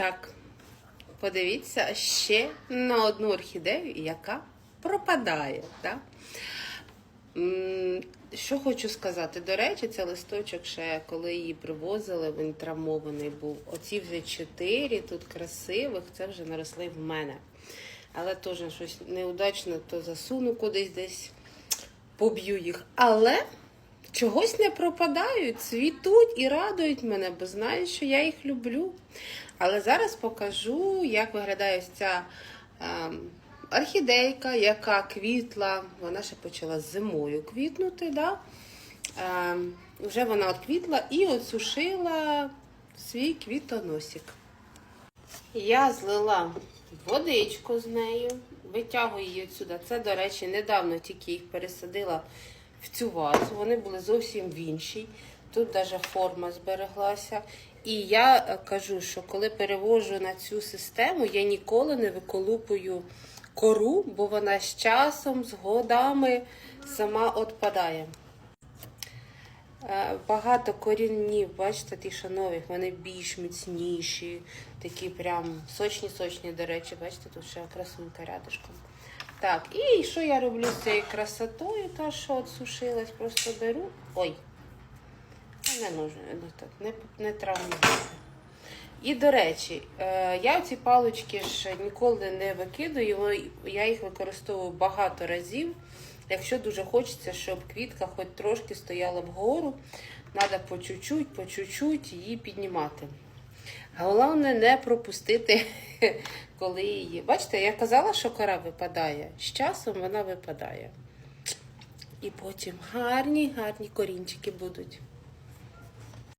Так, подивіться ще на одну орхідею, яка пропадає. Да? Що хочу сказати? До речі, це листочок ще коли її привозили, він травмований був. Оці вже чотири тут красивих, це вже наросли в мене. Але теж щось неудачно, то засуну кудись десь, поб'ю їх. Але чогось не пропадають, цвітуть і радують мене, бо знають, що я їх люблю. Але зараз покажу, як виглядає ось ця ем, орхідейка, яка квітла. Вона ще почала зимою квітнути. Да? Ем, вже вона отквітла і отсушила свій квітоносик. Я злила водичку з нею, витягую її сюди. Це, до речі, недавно тільки їх пересадила в цю вазу. Вони були зовсім в іншій. Тут навіть форма збереглася. І я е, кажу, що коли перевожу на цю систему, я ніколи не виколупую кору, бо вона з часом, з годами сама відпадає. Е, Багато коріннів, бачите, ті що нових, вони більш міцніші, такі прям сочні-сочні, до речі, бачите, тут ще красунька рядышком. Так, і що я роблю з цією красотою, та що отсушилась, просто беру. Ой, не нужно, не, не, травмуйте. І до речі, е, я ці палички ж ніколи не викидаю, вони- я їх використовую багато разів. Якщо дуже хочеться, щоб квітка хоч трошки стояла вгору, треба по чуть-чуть, по чуть-чуть її піднімати. Головне не пропустити, коли її. Бачите, я казала, що кора випадає. З часом вона випадає. І потім гарні, гарні корінчики будуть.